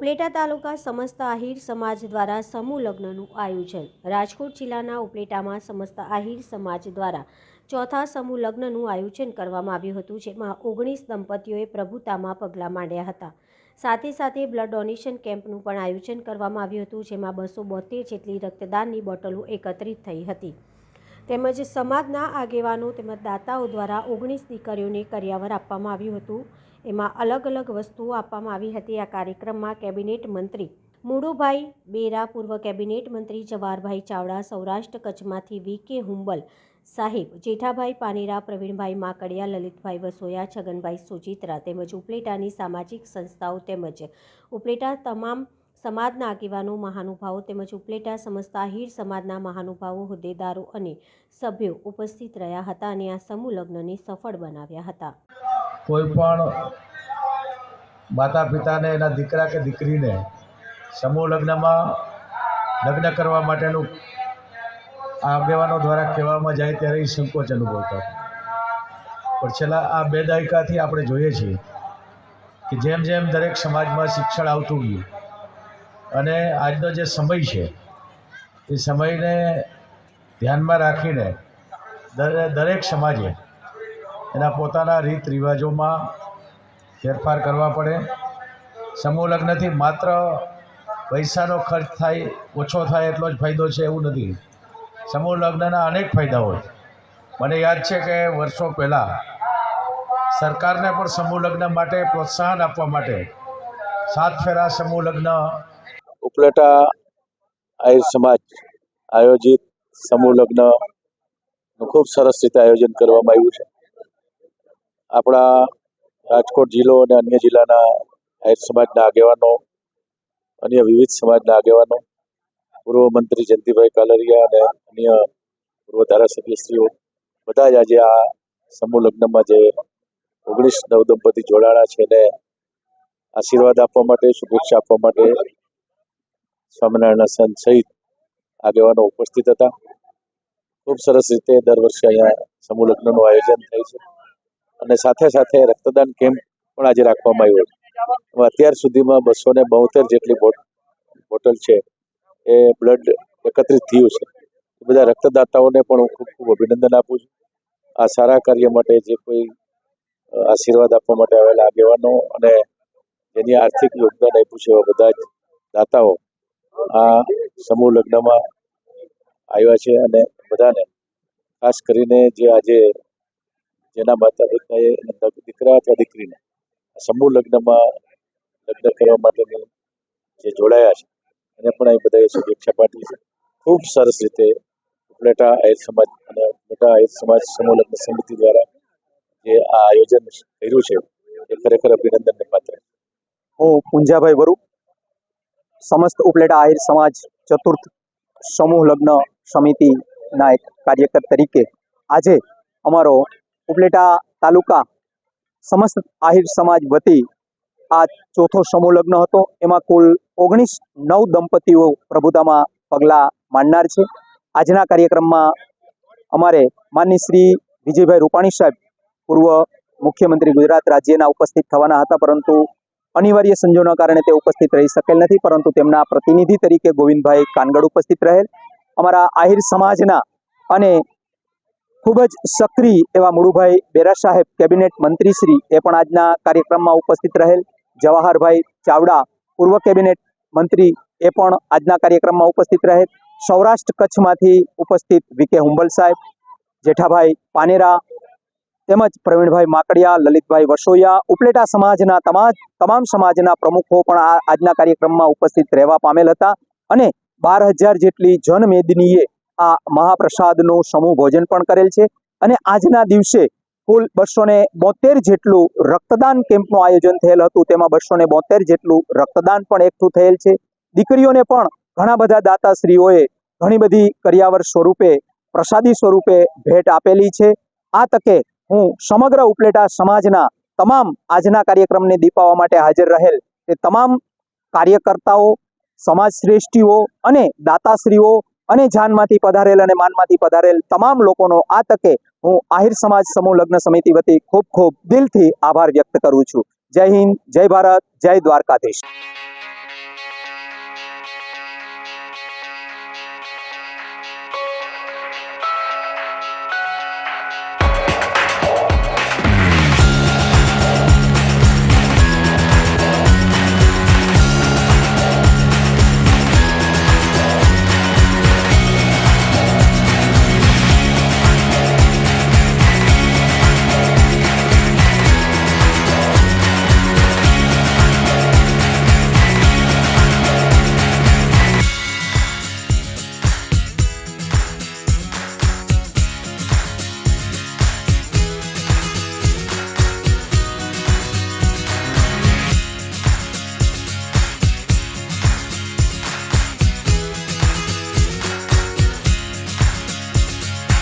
ઉપલેટા તાલુકા સમસ્ત આહિર સમાજ દ્વારા સમૂહ લગ્નનું આયોજન. રાજકોટ જિલ્લાના ઉપલેટામાં સમસ્ત આહિર સમાજ દ્વારા ચોથા સમૂહ લગ્નનું આયોજન કરવામાં આવ્યું હતું, જેમાં ઓગણીસ દંપતીઓએ પ્રભુતામાં પગલાં માંડ્યા હતા. સાથે સાથે બ્લડ ડોનેશન કેમ્પનું પણ આયોજન કરવામાં આવ્યું હતું, જેમાં બસો બોતેર જેટલી રક્તદાનની બોટલો એકત્રિત થઈ હતી. તેમજ સમાજના આગેવાનો તેમજ દાતાઓ દ્વારા ઓગણીસ દીકરીઓને કર્યાવર આપવામાં આવ્યું હતું. એમાં અલગ અલગ વસ્તુઓ આપવામાં આવી હતી. આ કાર્યક્રમમાં કેબિનેટ મંત્રી મુડુભાઈ બેરા, પૂર્વ કેબિનેટ મંત્રી જવાહરભાઈ ચાવડા, સૌરાષ્ટ્ર કચ્છમાંથી વી કે હુંબલ સાહેબ, જેઠાભાઈ પાનેરા, પ્રવીણભાઈ માકડિયા, લલિતભાઈ વસોયા, છગનભાઈ સુચિત્રા તેમજ ઉપલેટાની સામાજિક સંસ્થાઓ તેમજ ઉપલેટા તમામ સમાજના આગેવાનો, મહાનુભાવો તેમજ ઉપલેટા સમસ્ત આહિર સમાજના મહાનુભાવો, હોદ્દેદારો અને સભ્યો ઉપસ્થિત રહ્યા હતા અને આ સમૂહ લગ્નને સફળ બનાવ્યા હતા. કોઈ પણ માતા પિતાને એના દીકરા કે દીકરીને સમૂહ લગ્નમાં લગ્ન કરવા માટેનું આ આગેવાનો દ્વારા કહેવામાં જાય ત્યારે એ સંકોચ અનુભવતા પણ છેલ્લા આ બે દાયકાથી આપણે જોઈએ છીએ કે જેમ જેમ દરેક સમાજમાં શિક્ષણ આવતું ગયું અને આજનો જે સમય છે, એ સમયને ધ્યાનમાં રાખીને દરે, દરેક સમાજે એના પોતાના રીત રિવાજોમાં ફેરફાર કરવા પડે. સમૂહ લગ્નથી માત્ર પૈસાનો ખર્ચ થાય, ઓછો થાય એટલો જ ફાયદો છે એવું નથી. સમૂહ લગ્નના અનેક ફાયદાઓ છે મને યાદ છે કે વર્ષો પહેલાં સરકારને પણ સમૂહ લગ્ન માટે પ્રોત્સાહન આપવા માટે સાત ફેરા સમૂહ લગ્ન ઉપલેટા આહિર સમાજ આયોજિત સમૂહ લગ્નનું ખૂબ સરસ રીતે આયોજન કરવામાં આવ્યું છે. આપણા રાજકોટ જિલ્લો અને અન્ય જિલ્લાના આહિર સમાજના આગેવાનો, અન્ય વિવિધ સમાજના આગેવાનો, પૂર્વ મંત્રી જયંતિભાઈ કાલરિયા અને અન્ય પૂર્વ ધારાસભ્યશ્રીઓ બધા જ આજે આ સમૂહ લગ્નમાં જે ઓગણીસ નવ દંપતી જોડાણા છે એને આશીર્વાદ આપવા માટે, શુભેચ્છા આપવા માટે સ્વામિનારાયણના સંત સહિત આગેવાનો ઉપસ્થિત હતા. ખૂબ સરસ રીતે દર વર્ષે અહીંયા સમૂહ લગ્નનું આયોજન થાય છે. અને સાથે સાથે રક્તદાન કેમ્પ પણ આજે રાખવામાં આવ્યો છે. અત્યાર સુધીમાં બસો ને બોતેર જેટલી બોટ- બોટલ છે, એ બ્લડ એકત્રિત થયું છે. બધા રક્તદાતાઓને પણ હું ખૂબ ખૂબ અભિનંદન આપું છું. આ સારા કાર્ય માટે જે કોઈ આશીર્વાદ આપવા માટે આવેલા આગેવાનો અને જેની આર્થિક યોગદાન આપ્યું છે એવા બધા જ દાતાઓ આ સમૂહ લગ્નમાં આવ્યા છે અને બધાને ખાસ કરીને જે આજે જેના માતા પિતાએ દીકરા અથવા દીકરીને સમૂહ લગ્નમાં લગ્ન કરવા માટેની જે જોડાયા છે, એને પણ અહીં બધાએ શુભેચ્છા પાઠવી છે. ખૂબ સરસ રીતે ઉપલેટા આહિર સમાજ અને ઉપલેટા આહિર સમાજ સમૂહ લગ્ન સમિતિ દ્વારા જે આ આયોજન કર્યું છે, એ ખરેખર અભિનંદનને પાત્ર હું પુંજાભાઈ વરુ. સમસ્ત ઉપલેટા આહિર સમાજ ચતુર્થ સમૂહ લગ્ન સમિતિના એક કાર્યકર તરીકે આજે અમારો ઉપલેટા તાલુકા સમસ્ત આહિર સમાજ વતી આ ચોથો સમૂહ લગ્ન હતો. એમાં કુલ ઓગણીસ નવ દંપતીઓ પ્રભુતામાં પગલાં માંડનાર છે. આજના કાર્યક્રમમાં અમારે માનની શ્રી વિજયભાઈ રૂપાણી સાહેબ, પૂર્વ મુખ્યમંત્રી ગુજરાત રાજ્યના ઉપસ્થિત થવાના હતા, પરંતુ અનિવાર્ય સંજોગોના કારણે તે ઉપસ્થિત રહી શકેલ નથી, પરંતુ તેમના પ્રતિનિધિ તરીકે ગોવિંદભાઈ કાનગડ ઉપસ્થિત રહેલ. અમારા આહિર સમાજના અને ખૂબ જ સક્રિય એવા મુળુભાઈ બેરા સાહેબ કેબિનેટ મંત્રીશ્રી એ પણ આજના કાર્યક્રમમાં ઉપસ્થિત રહેલ. જવાહરભાઈ ચાવડા પૂર્વ કેબિનેટ મંત્રી એ પણ આજના કાર્યક્રમમાં ઉપસ્થિત રહેલ. સૌરાષ્ટ્ર કચ્છમાંથી ઉપસ્થિત વી કે હુંબલ સાહેબ, જેઠાભાઈ પાનેરા તેમજ પ્રવીણભાઈ માકડિયા, લલિતભાઈ વસોયા, ઉપલેટા સમાજના તમામ તમામ સમાજના પ્રમુખો પણ આજના કાર્યક્રમમાં ઉપસ્થિત રહેવા પામેલ હતા અને બાર હજાર જેટલી જનમેદનીએ આ મહાપ્રસાદનું સમૂહ ભોજન પણ કરેલ છે. અને આજના દિવસે કુલ બસો ને બોતેર જેટલું રક્તદાન કેમ્પનું આયોજન થયેલ હતું. તેમાં બસો ને બોતેર જેટલું રક્તદાન પણ એકઠું થયેલ છે. દીકરીઓને પણ ઘણા બધા દાતાશ્રીઓએ ઘણી બધી કર્યાવર સ્વરૂપે, પ્રસાદી સ્વરૂપે ભેટ આપેલી છે. આ તકે હું સમગ્ર ઉપલેટા સમાજના તમામ આજના કાર્યક્રમને દીપાવવા માટે હાજર રહેલ તે તમામ કાર્યકર્તાઓ સમાજ શ્રેષ્ઠીઓ અને દાતાશ્રીઓ અને જાનમાંથી પધારેલ અને માનમાંથી પધારેલ તમામ લોકોનો આ તકે હું આહિર સમાજ સમૂહ લગ્ન સમિતિ વતી ખૂબ ખૂબ દિલથી આભાર વ્યક્ત કરું છું. જય હિન્દ, જય ભારત, જય દ્વારકાધીશ.